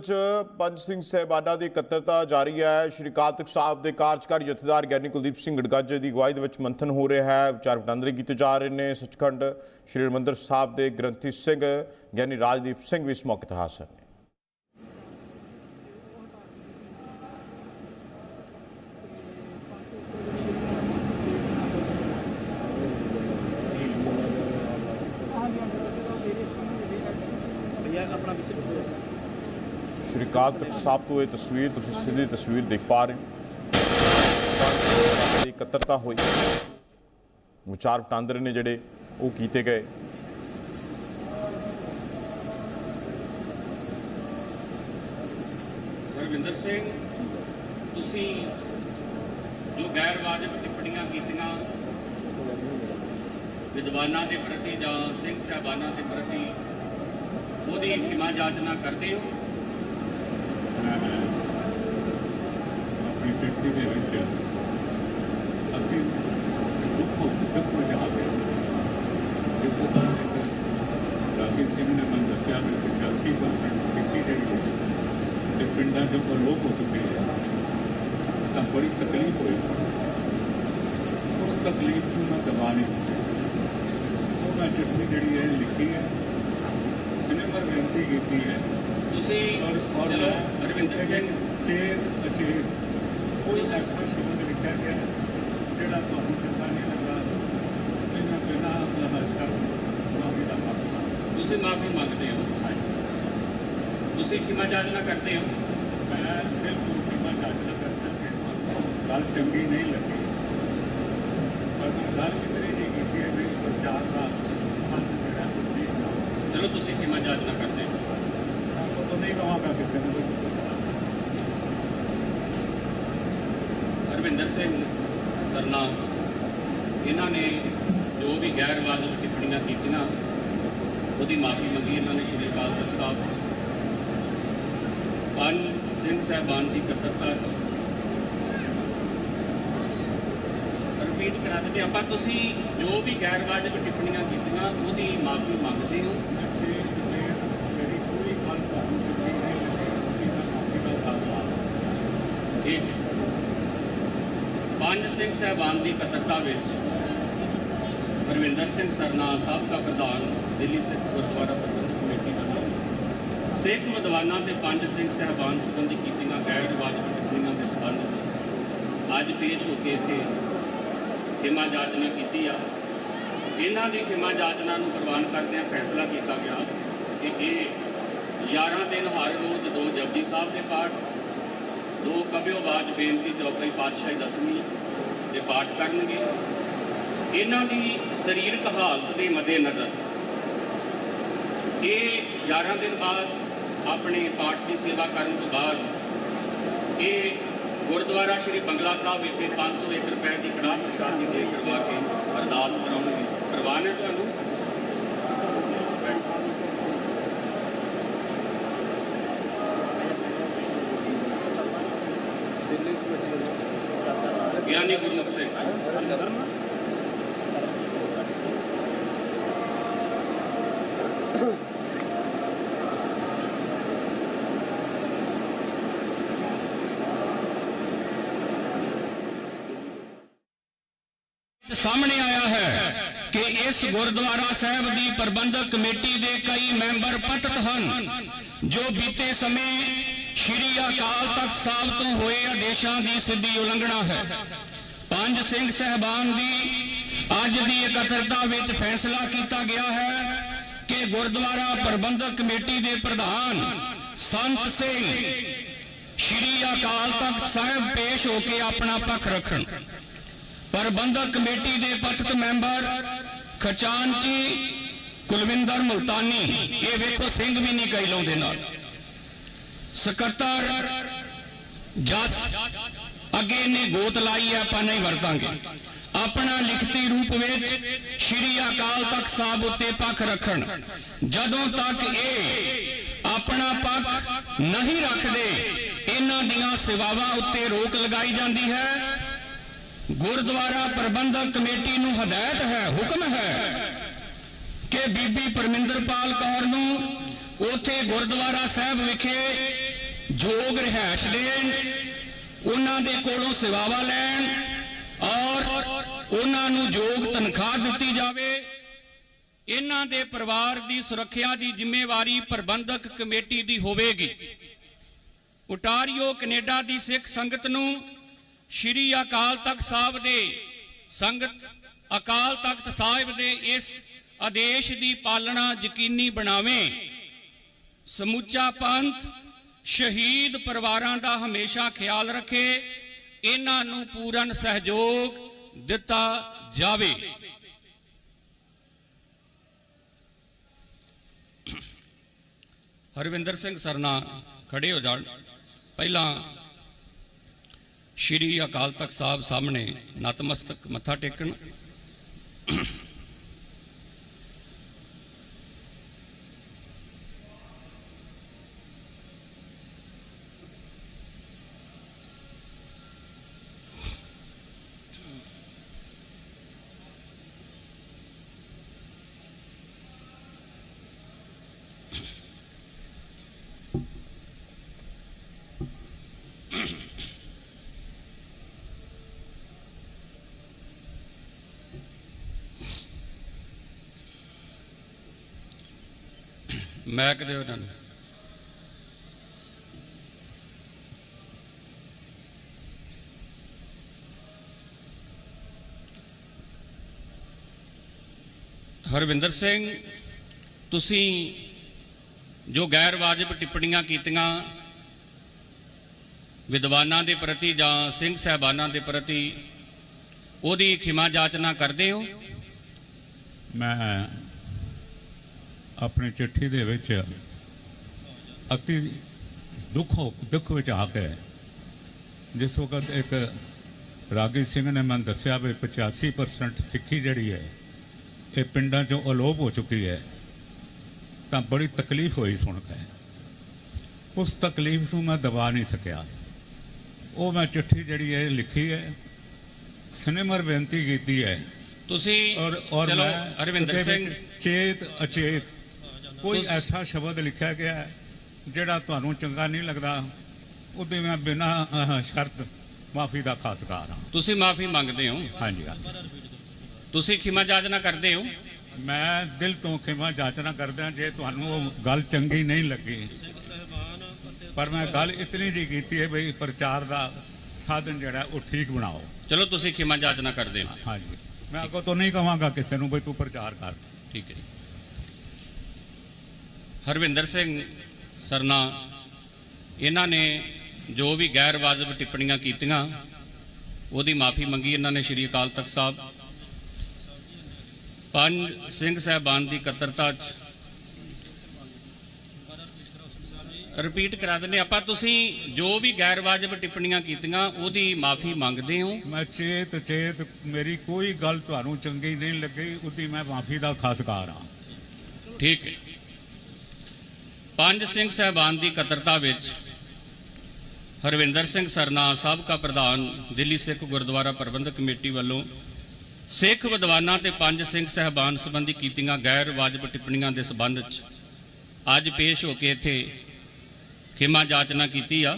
ਚ ਪੰਜ ਸਿੰਘ ਸਹਿਬਾਨਾ ਦੀ ਇਕੱਤਰਤਾ ਜਾਰੀ ਹੈ। ਸ਼੍ਰੀ ਅਕਾਲ ਸਾਹਿਬ ਦੇ ਕਾਰਜਕਾਰੀ ਜਥੇਦਾਰ ਗਿਆਨੀ ਕੁਲਦੀਪ ਸਿੰਘ ਗੜਗਾਜੇ ਦੀ ਅਗਵਾਈ ਦੇ ਵਿੱਚ ਮੰਥਨ ਹੋ ਰਿਹਾ ਹੈ। ਵਿਚਾਰ ਵਟਾਂਦਰੇ ਕੀਤੇ ਜਾ ਰਹੇ ਨੇ। ਸੱਚਖੰਡ ਸ਼੍ਰੀ ਹਰਿਮੰਦਰ ਸਾਹਿਬ ਦੇ ਗ੍ਰੰਥੀ ਸਿੰਘ, ਗਿਆਨੀ ਰਾਜਦੀਪ ਸਿੰਘ ਵੀ ਇਸ ਮੌਕੇ ਤੇ ਹਾਜ਼ਰ ਨੇ। ਸ਼੍ਰੀ ਅਕਾਲ ਤਖਤ ਸਾਹਿਬ ਤੋਂ ਇਹ ਤਸਵੀਰ ਤੁਸੀਂ ਸਿੱਧੀ ਤਸਵੀਰ ਦੇਖ ਪਾ ਰਹੇ ਹੋ। ਇਕੱਤਰਤਾ ਹੋਈ। ਵਿਚਾਰ ਵਟਾਂਦਰੇ ਨੇ ਜਿਹੜੇ ਉਹ ਕੀਤੇ ਗਏ। ਹਰਵਿੰਦਰ ਸਿੰਘ, ਤੁਸੀਂ ਜੋ ਗੈਰ ਵਾਜਬ ਟਿੱਪਣੀਆਂ ਕੀਤੀਆਂ ਵਿਦਵਾਨਾਂ ਦੇ ਪ੍ਰਤੀ ਜਾਂ ਸਿੰਘ ਸਾਹਿਬਾਨਾਂ ਦੇ ਪ੍ਰਤੀ ਉਹਦੀ ਖਿਮਾ ਜਾਚਨਾ ਕਰਦੇ ਹੋ? ਆਪਣੀ ਫੈਕਟਰੀ ਦੇ ਵਿੱਚ ਅਸੀਂ ਦੁੱਖੋਂ ਦੁੱਖ ਵਜਾ ਕੇ ਇਸ ਦਾ ਇੱਕ ਰਾਗੀ ਸਿੰਘ ਨੇ ਮੈਨੂੰ ਦੱਸਿਆ ਵੀ 85% ਖੇਤੀ ਜਿਹੜੀ ਹੈ ਤੇ ਪਿੰਡਾਂ ਦੇ ਉੱਪਰ ਲੋਕ ਹੋ ਚੁੱਕੇ ਹੈ ਤਾਂ ਬੜੀ ਤਕਲੀਫ ਹੋਈ ਉਸ ਤਕਲੀਫ ਨੂੰ ਮੈਂ ਦਬਾ ਨਹੀਂ ਸਕਿਆ। ਉਹ ਮੈਂ ਚਿੱਠੀ ਜਿਹੜੀ ਹੈ ਲਿਖੀ ਹੈ ਸਿਨੇਮਾ ਬੇਨਤੀ ਕੀਤੀ ਹੈ ਤੁਸੀਂ ਔਰ ਔਰ ਚਲੋ ਹਰਵਿੰਦਰ ਸਿੰਘ ਚੇਰ ਅਚੇਰ ਕੋਈ ਐਸਾ ਸ਼ਬਦ ਲਿਖਿਆ ਗਿਆ ਜਿਹੜਾ ਤੁਹਾਨੂੰ ਚੰਗਾ ਨਹੀਂ ਲੱਗਾ ਇਹਨਾਂ ਬਿਨਾਂ ਲਹਾ ਸ਼ਰਮ ਮਾਫੀ ਦਾ ਮਾਫੀ ਤੁਸੀਂ ਮਾਫੀ ਮੰਗਦੇ ਹੋ। ਤੁਸੀਂ ਖਿਮਾ ਜਾਚਨਾ ਕਰਦੇ ਹੋ। ਮੈਂ ਬਿਲਕੁਲ ਕਿਮਾ ਜਾਚਨਾ ਕਰਦਾ ਗੱਲ ਚੰਗੀ ਨਹੀਂ ਲੱਗੀ। ਪਰ ਗੱਲ ਕਿਤਨੀ ਨਹੀਂ ਕੀਤੀ ਹੈ ਵੀ ਪ੍ਰਚਾਰ ਦਾ ਮਨ ਜਿਹੜਾ ਤੁਸੀਂ ਚਲੋ ਤੁਸੀਂ ਖਿਮਾ ਜਾਚਨਾ ਕਰਦੇ ਹੋ ਉਹ ਤਾਂ ਨਹੀਂ ਕਹਾਂਗਾ ਕਿਸੇ ਨੂੰ ਵੀ ਹਰਵਿੰਦਰ ਸਿੰਘ ਸਰਨਾ ਇਹਨਾਂ ਨੇ ਜੋ ਵੀ ਗੈਰ ਵਾਜਬ ਟਿੱਪਣੀਆਂ ਕੀਤੀਆਂ ਉਹਦੀ ਮਾਫੀ ਮੰਗੀ ਇਹਨਾਂ ਨੇ ਸ਼੍ਰੀ ਅਕਾਲ ਤਖਤ ਸਾਹਿਬ ਪੰਜ ਸਿੰਘ ਸਾਹਿਬਾਨ ਦੀ ਇਕੱਤਰਤਾ ਰਿਪੀਟ ਕਰਾ ਦਿੰਦੇ ਆਪਾਂ ਤੁਸੀਂ ਜੋ ਵੀ ਗੈਰ ਵਾਜਬ ਟਿੱਪਣੀਆਂ ਕੀਤੀਆਂ ਉਹਦੀ ਮਾਫੀ ਮੰਗਦੇ ਹੋ। ਅੱਛੇ ਪੰਜ ਸਿੰਘ ਸਾਹਿਬਾਨ ਦੀ ਇਕੱਤਰਤਾ ਵਿੱਚ ਹਰਵਿੰਦਰ ਸਿੰਘ ਸਰਨਾ ਸਾਹਿਬ ਦਾ ਪ੍ਰਧਾਨ ਦਿੱਲੀ ਸਿੱਖ ਗੁਰਦੁਆਰਾ ਪ੍ਰਬੰਧਕ ਕਮੇਟੀ ਵੱਲੋਂ ਸਿੱਖ ਵਿਦਵਾਨਾਂ ਤੇ ਪੰਜ ਸਿੰਘ ਸਾਹਿਬਾਨ ਸੰਬੰਧੀ ਕੀਤੀਆਂ ਗੈਰ ਵਾਜਬ ਟਿੱਪਣੀਆਂ ਦੇ ਸੰਬੰਧ ਵਿੱਚ ਅੱਜ ਪੇਸ਼ ਹੋ ਕੇ ਇੱਥੇ ਖਿਮਾ ਜਾਚਨਾ ਕੀਤੀ ਆ। ਇਹਨਾਂ ਦੀ ਖਿਮਾ ਜਾਚਨਾ ਨੂੰ ਪ੍ਰਵਾਨ ਕਰਦਿਆਂ ਫੈਸਲਾ ਕੀਤਾ ਗਿਆ ਕਿ ਇਹ 11 ਦਿਨ ਹਰ ਰੋਜ਼ ਦੋ ਜਪਜੀ ਸਾਹਿਬ ਦੇ ਪਾਠ ਦੋ ਕਬਿਓ ਬਾਜ ਬੇਨਤੀ ਚੌਥੀ ਪਾਤਸ਼ਾਹੀ ਦਸਵੀਂ ਦੇ ਪਾਠ ਕਰਨਗੇ। ਇਹਨਾਂ ਦੀ ਸਰੀਰਕ ਹਾਲਤ ਦੇ ਮੱਦੇਨਜ਼ਰ ਇਹ 11 ਦਿਨ ਬਾਅਦ ਆਪਣੇ ਪਾਠ ਦੀ ਸੇਵਾ ਕਰਨ ਤੋਂ ਬਾਅਦ ਇਹ ਗੁਰਦੁਆਰਾ ਸ਼੍ਰੀ ਬੰਗਲਾ ਸਾਹਿਬ ਵਿਖੇ 501 ਰੁਪਏ ਦੀ ਕੜਾਹ ਪ੍ਰਸ਼ਾਦ ਦੀ ਦੇਗ ਕਰਵਾ ਕੇ ਅਰਦਾਸ ਕਰਾਉਣਗੇ। ਪ੍ਰਵਾਨ ਹੈ ਤੁਹਾਨੂੰ ਦਿੱਲੀ ਕਮੇਟੀ ਗਿਆਨੀ ਗੁਰਮੁਖ ਸਾਹਮਣੇ ਆਇਆ ਹੈ ਕਿ ਇਸ ਗੁਰਦੁਆਰਾ ਸਾਹਿਬ ਦੀ ਪ੍ਰਬੰਧਕ ਕਮੇਟੀ ਦੇ ਕਈ ਮੈਂਬਰ ਪਤਤ ਹਨ, ਜੋ ਬੀਤੇ ਸਮੇਂ ਸ਼੍ਰੀ ਅਕਾਲ ਤਖਤ ਸਾਹਿਬ ਤੋਂ ਹੋਏ ਆਦੇਸ਼ਾਂ ਦੀ ਸਿੱਧੀ ਉਲੰਘਣਾ ਹੈ। ਪੰਜ ਸਿੰਘ ਸਹਿਬਾਨ ਦੀ ਅੱਜ ਦੀ ਇਕੱਤਰਤਾ ਵਿੱਚ ਫੈਸਲਾ ਕੀਤਾ ਗਿਆ ਹੈ ਕਿ ਗੁਰਦੁਆਰਾ ਪ੍ਰਬੰਧਕ ਕਮੇਟੀ ਦੇ ਪ੍ਰਧਾਨ ਸੰਤ ਸਿੰਘ ਸ਼੍ਰੀ ਅਕਾਲ ਤਖਤ ਸਾਹਿਬ ਪੇਸ਼ ਹੋ ਕੇ ਆਪਣਾ ਪੱਖ ਰੱਖਣ। ਪ੍ਰਬੰਧਕ ਕਮੇਟੀ ਦੇ ਪਤਤ ਮੈਂਬਰ ਖਚਾਨਚੀ ਕੁਲਵਿੰਦਰ ਮੁਲਤਾਨੀ, ਇਹ ਵੇਖੋ ਸਿੰਘ ਵੀ ਨਹੀਂ ਕਈ ਲਾਉਂਦੇ ਨਾਲ। ਸਕੱਤਰ ਜਸ ਅੱਗੇ ਇਹਨੇ ਗੋਤ ਲਾਈ ਆਪਾਂ ਨਹੀਂ ਵਰਤਾਂਗੇ। ਆਪਣਾ ਲਿਖਤੀ ਰੂਪ ਵਿੱਚ ਸ਼੍ਰੀ ਅਕਾਲ ਤਖਤ ਸਾਹਿਬ ਉੱਤੇ ਪੱਖ ਰੱਖਣ। ਜਦੋਂ ਤੱਕ ਇਹ ਆਪਣਾ ਪੱਖ ਨਹੀਂ ਰੱਖਦੇ, ਇਹਨਾਂ ਦੀਆਂ ਸੇਵਾਵਾਂ ਉੱਤੇ ਰੋਕ ਲਗਾਈ ਜਾਂਦੀ ਹੈ। ਗੁਰਦੁਆਰਾ ਪ੍ਰਬੰਧਕ ਕਮੇਟੀ ਨੂੰ ਹਦਾਇਤ ਹੈ, ਹੁਕਮ ਹੈ ਕਿ ਬੀਬੀ ਪਰਮਿੰਦਰਪਾਲ ਕੌਰ ਨੂੰ ਉੱਥੇ ਗੁਰਦੁਆਰਾ ਸਾਹਿਬ ਵਿਖੇ ਜੋਗ ਰਹਿائش ਦੇਣ। ਉਹਨਾਂ ਦੇ ਕੋਲੋਂ ਸੇਵਾਵਾਂ ਲੈਣ ਔਰ ਉਹਨਾਂ ਨੂੰ ਯੋਗ ਤਨਖਾਹ ਦਿੱਤੀ ਜਾਵੇ। ਇਹਨਾਂ ਦੇ ਪਰਿਵਾਰ ਦੀ ਸੁਰੱਖਿਆ ਦੀ ਜ਼ਿੰਮੇਵਾਰੀ ਪ੍ਰਬੰਧਕ ਕਮੇਟੀ ਦੀ ਹੋਵੇਗੀ। ਉਟਾਰੀਓ ਕੈਨੇਡਾ ਦੀ ਸਿੱਖ ਸੰਗਤ ਨੂੰ ਸ਼੍ਰੀ ਅਕਾਲ ਤਖਤ ਸਾਹਿਬ ਦੇ ਸੰਗਤ, ਅਕਾਲ ਤਖਤ ਸਾਹਿਬ ਦੇ ਇਸ ਆਦੇਸ਼ ਦੀ ਪਾਲਣਾ ਯਕੀਨੀ ਬਣਾਵੇ। ਸਮੁੱਚਾ ਪੰਥ ਸ਼ਹੀਦ ਪਰਿਵਾਰਾਂ ਦਾ ਹਮੇਸ਼ਾ ਖਿਆਲ ਰੱਖੇ, ਇਹਨਾਂ ਨੂੰ ਪੂਰਨ ਸਹਿਯੋਗ ਦਿੱਤਾ ਜਾਵੇ। ਹਰਵਿੰਦਰ ਸਿੰਘ ਸਰਨਾ ਖੜੇ ਹੋ ਜਾਣ। ਪਹਿਲਾਂ ਸ਼੍ਰੀ ਅਕਾਲ ਤਖਤ ਸਾਹਿਬ ਸਾਹਮਣੇ ਨਤਮਸਤਕ ਮੱਥਾ ਟੇਕਣ। ਮੈਂ ਕਦੇ ਉਹਨਾਂ ਨੂੰ। ਹਰਵਿੰਦਰ ਸਿੰਘ, ਤੁਸੀਂ ਜੋ ਗੈਰ ਵਾਜਬ ਟਿੱਪਣੀਆਂ ਕੀਤੀਆਂ ਵਿਦਵਾਨਾਂ ਦੇ ਪ੍ਰਤੀ ਜਾਂ ਸਿੰਘ ਸਹਿਬਾਨਾਂ ਦੇ ਪ੍ਰਤੀ, ਉਹਦੀ ਖਿਮਾ ਜਾਚਨਾ ਕਰਦੇ ਹੋ? ਮੈਂ ਆਪਣੀ ਚਿੱਠੀ ਦੇ ਵਿੱਚ ਅਤੀ ਦੁੱਖ ਦੁੱਖ ਵਿੱਚ ਆ ਕੇ ਜਿਸ ਵਕਤ ਇੱਕ ਰਾਗੀ ਸਿੰਘ ਨੇ ਮੈਨੂੰ ਦੱਸਿਆ ਵੀ 85% ਸਿੱਖੀ ਜਿਹੜੀ ਹੈ ਇਹ ਪਿੰਡਾਂ 'ਚੋਂ ਅਲੋਪ ਹੋ ਚੁੱਕੀ ਹੈ ਤਾਂ ਬੜੀ ਤਕਲੀਫ ਹੋਈ ਸੁਣ ਕੇ। ਉਸ ਤਕਲੀਫ ਨੂੰ ਮੈਂ ਦਬਾ ਨਹੀਂ ਸਕਿਆ। ਉਹ ਮੈਂ ਚਿੱਠੀ ਜਿਹੜੀ ਹੈ ਲਿਖੀ ਹੈ ਸਿਨੇਮਰ ਬੇਨਤੀ ਕੀਤੀ ਹੈ। ਤੁਸੀਂ ਔਰ ਔਰ ਉਹਦੇ ਸਿੰਘ ਚੇਤ ਅਚੇਤ ਕੋਈ ਐਸਾ ਸ਼ਬਦ ਲਿਖਿਆ ਗਿਆ ਹੈ ਜਿਹੜਾ ਤੁਹਾਨੂੰ ਚੰਗਾ ਨਹੀਂ ਲੱਗਦਾ ਉਹਦੇ ਮੈਂ ਬਿਨਾਂ ਸ਼ਰਤ ਮਾਫੀ ਦਾ ਖਾਸਕਾਰ ਹਾਂ। ਤੁਸੀਂ ਮਾਫੀ ਮੰਗਦੇ ਹੋ। ਹਾਂਜੀ ਤੁਸੀਂ ਖਿਮਾ ਜਾਚਨਾ ਕਰਦੇ ਹੋ? ਮੈਂ ਦਿਲ ਤੋਂ ਖਿਮਾ ਜਾਚਨਾ ਕਰਦਾ ਜੇ ਤੁਹਾਨੂੰ ਉਹ ਗੱਲ ਚੰਗੀ ਨਹੀਂ ਲੱਗੀ। ਪਰ ਮੈਂ ਗੱਲ ਇਤਨੀ ਜੀ ਕੀਤੀ ਹੈ ਬਈ ਪ੍ਰਚਾਰ ਦਾ ਸਾਧਨ ਜਿਹੜਾ ਉਹ ਠੀਕ ਬਣਾਓ। ਚਲੋ ਤੁਸੀਂ ਖਿਮਾ ਜਾਚਨਾ ਕਰਦੇ ਹੋ। ਹਾਂਜੀ। ਮੈਂ ਅੱਗੋਂ ਤੋਂ ਨਹੀਂ ਕਹਾਂਗਾ ਕਿਸੇ ਨੂੰ ਬਈ ਤੂੰ ਪ੍ਰਚਾਰ ਕਰ। ਠੀਕ ਹੈ ਹਰਵਿੰਦਰ ਸਿੰਘ ਸਰਨਾ ਇਹਨਾਂ ਨੇ ਜੋ ਵੀ ਗੈਰ ਵਾਜਬ ਟਿੱਪਣੀਆਂ ਕੀਤੀਆਂ ਉਹਦੀ ਮਾਫੀ ਮੰਗੀ ਇਹਨਾਂ ਨੇ ਸ਼੍ਰੀ ਅਕਾਲ ਤਖਤ ਸਾਹਿਬ। ਪੰਜ ਸਿੰਘ ਸਾਹਿਬਾਨ ਦੀ ਇਕੱਤਰਤਾ ਚ ਰਿਪੀਟ ਕਰਾ ਦਿੰਦੇ ਆਪਾਂ ਤੁਸੀਂ ਜੋ ਵੀ ਗੈਰ ਵਾਜਬ ਟਿੱਪਣੀਆਂ ਕੀਤੀਆਂ ਉਹਦੀ ਮਾਫੀ ਮੰਗਦੇ ਹੋ। ਮੈਂ ਚੇਤ ਚੇਤ ਮੇਰੀ ਕੋਈ ਗੱਲ ਤੁਹਾਨੂੰ ਚੰਗੀ ਨਹੀਂ ਲੱਗੀ ਉਹਦੀ ਮੈਂ ਮਾਫੀ ਦਾ ਖਾਸਕਾਰ ਹਾਂ। ਠੀਕ ਹੈ। ਪੰਜ ਸਿੰਘ ਸਹਿਬਾਨ ਦੀ ਇਕੱਤਰਤਾ ਵਿੱਚ ਹਰਵਿੰਦਰ ਸਿੰਘ ਸਰਨਾ, ਸਾਬਕਾ ਪ੍ਰਧਾਨ, ਦਿੱਲੀ ਸਿੱਖ ਗੁਰਦੁਆਰਾ ਪ੍ਰਬੰਧਕ ਕਮੇਟੀ ਵੱਲੋਂ ਸਿੱਖ ਵਿਦਵਾਨਾਂ ਤੇ ਪੰਜ ਸਿੰਘ ਸਹਿਬਾਨ ਸੰਬੰਧੀ ਕੀਤੀਆਂ ਗੈਰ ਵਾਜਬ ਟਿੱਪਣੀਆਂ ਦੇ ਸਬੰਧ 'ਚ ਅੱਜ ਪੇਸ਼ ਹੋ ਕੇ ਇੱਥੇ ਖਿਮਾ ਜਾਚਨਾ ਕੀਤੀ ਆ।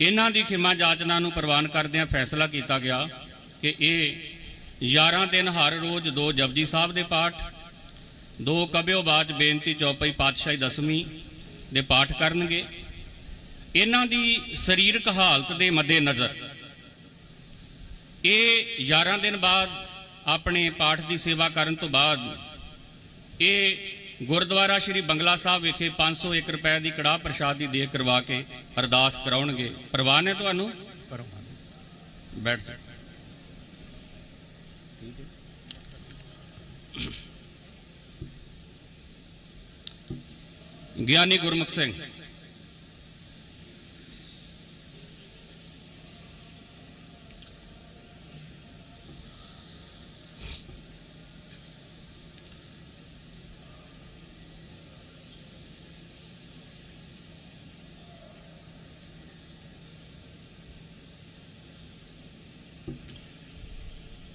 ਇਹਨਾਂ ਦੀ ਖਿਮਾ ਜਾਚਨਾ ਨੂੰ ਪ੍ਰਵਾਨ ਕਰਦਿਆਂ ਫੈਸਲਾ ਕੀਤਾ ਗਿਆ ਕਿ ਇਹ 11 ਦਿਨ ਹਰ ਰੋਜ਼ ਦੋ ਜਪਜੀ ਸਾਹਿਬ ਦੇ ਪਾਠ ਦੋ ਕਬਿਓ ਬਾਚ ਬੇਨਤੀ ਚੌਪਈ ਪਾਤਸ਼ਾਹੀ ਦਸਵੀਂ ਦੇ ਪਾਠ ਕਰਨਗੇ। ਇਹਨਾਂ ਦੀ ਸਰੀਰਕ ਹਾਲਤ ਦੇ ਮੱਦੇ ਨਜ਼ਰ ਇਹ 11 ਦਿਨ ਬਾਅਦ ਆਪਣੇ ਪਾਠ ਦੀ ਸੇਵਾ ਕਰਨ ਤੋਂ ਬਾਅਦ ਇਹ ਗੁਰਦੁਆਰਾ ਸ਼੍ਰੀ ਬੰਗਲਾ ਸਾਹਿਬ ਵਿਖੇ 501 ਰੁਪਏ ਦੀ ਕੜਾਹ ਪ੍ਰਸ਼ਾਦ ਦੀ ਦੇਖ ਕਰਵਾ ਕੇ ਅਰਦਾਸ ਕਰਾਉਣਗੇ। ਪ੍ਰਵਾਨ ਹੈ ਤੁਹਾਨੂੰ? ਬੈਠ ਜਾਓ। ਗਿਆਨੀ ਗੁਰਮੁਖ ਸਿੰਘ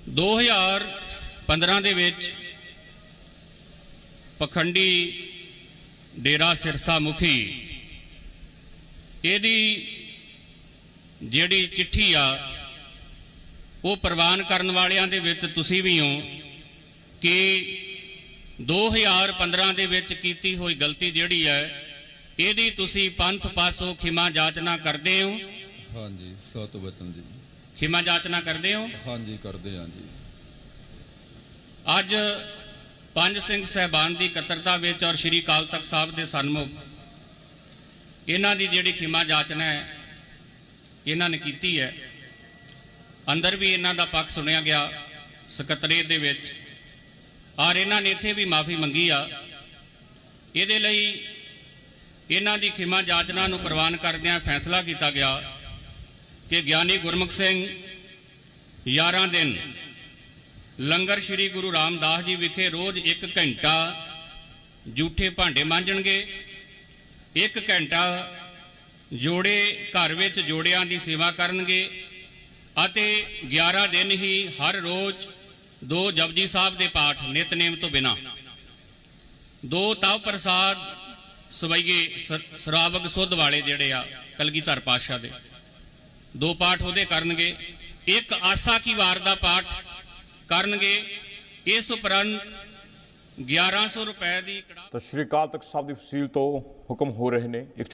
ਦੋ ਹਜ਼ਾਰ 15 ਦੇ ਵਿੱਚ ਪਖੰਡੀ ਡੇਰਾ ਸਿਰਸਾ ਮੁਖੀ। ਇਹਦੀ ਜਿਹੜੀ ਚਿੱਠੀ ਆ ਉਹ ਪ੍ਰਵਾਨ ਕਰਨ ਵਾਲਿਆਂ ਦੇ ਵਿੱਚ ਤੁਸੀਂ ਵੀ ਹੋ ਕਿ 2015 ਦੇ ਵਿੱਚ ਕੀਤੀ ਹੋਈ ਗਲਤੀ ਜਿਹੜੀ ਹੈ ਇਹਦੀ ਤੁਸੀਂ ਪੰਥ ਪਾਸੋਂ ਖਿਮਾ ਜਾਚਨਾ ਕਰਦੇ ਹੋ? ਹਾਂਜੀ ਸਤ ਵਚਨ ਜੀ। ਖਿਮਾ ਜਾਚਨਾ ਕਰਦੇ ਹੋ? ਹਾਂਜੀ ਕਰਦੇ ਹਾਂ ਜੀ। ਅੱਜ ਪੰਜ ਸਿੰਘ ਸਹਿਬਾਨ ਦੀ ਇਕੱਤਰਤਾ ਵਿੱਚ ਔਰ ਸ੍ਰੀ ਅਕਾਲ ਤਖਤ ਸਾਹਿਬ ਦੇ ਸਨਮੁਖ ਇਹਨਾਂ ਦੀ ਜਿਹੜੀ ਖਿਮਾ ਜਾਚਨਾ ਹੈ, ਇਹਨਾਂ ਨੇ ਕੀਤੀ ਹੈ। ਅੰਦਰ ਵੀ ਇਹਨਾਂ ਦਾ ਪੱਖ ਸੁਣਿਆ ਗਿਆ ਸਕੱਤਰੇਤ ਦੇ ਵਿੱਚ ਔਰ ਇਹਨਾਂ ਨੇ ਇੱਥੇ ਵੀ ਮਾਫੀ ਮੰਗੀ ਆ। ਇਹਦੇ ਲਈ ਇਹਨਾਂ ਦੀ ਖਿਮਾ ਜਾਚਨਾ ਨੂੰ ਪ੍ਰਵਾਨ ਕਰਦਿਆਂ ਫੈਸਲਾ ਕੀਤਾ ਗਿਆ ਕਿ ਗਿਆਨੀ ਗੁਰਮੁਖ ਸਿੰਘ 11 ਦਿਨ ਲੰਗਰ ਸ੍ਰੀ ਗੁਰੂ ਰਾਮਦਾਸ ਜੀ ਵਿਖੇ ਰੋਜ਼ 1 ਘੰਟਾ ਜੂਠੇ ਭਾਂਡੇ ਮਾਂਜਣਗੇ। 1 ਘੰਟਾ ਜੋੜੇ ਘਰ ਵਿੱਚ ਜੋੜਿਆਂ ਦੀ ਸੇਵਾ ਕਰਨਗੇ ਅਤੇ 11 ਦਿਨ ਹੀ ਹਰ ਰੋਜ਼ ਦੋ ਜਪਜੀ ਸਾਹਿਬ ਦੇ ਪਾਠ ਨਿਤਨੇਮ ਤੋਂ ਬਿਨਾ। ਦੋ ਤਵ ਪ੍ਰਸਾਦ ਸਵਈਏ ਸ- ਸਰਾਵਗ ਸੁੱਧ ਵਾਲੇ ਜਿਹੜੇ ਆ ਕਲਗੀਧਰ ਪਾਤਸ਼ਾਹ ਦੇ। ਦੋ ਪਾਠ ਉਹਦੇ ਕਰਨਗੇ। ਇੱਕ ਆਸਾ ਕੀ ਵਾਰ ਦਾ ਪਾਠ ਕਰਨਗੇ, ਇਸ ਉਪਰੰਤ 1100 ਰੁਪਏ ਦੀ ਤਾਂ ਸ਼੍ਰੀ ਅਕਾਲ ਤਖਤ ਸਾਹਿਬ ਦੀ ਫਸੀਲ ਤੋਂ ਹੁਕਮ ਹੋ ਰਹੇ ਨੇ।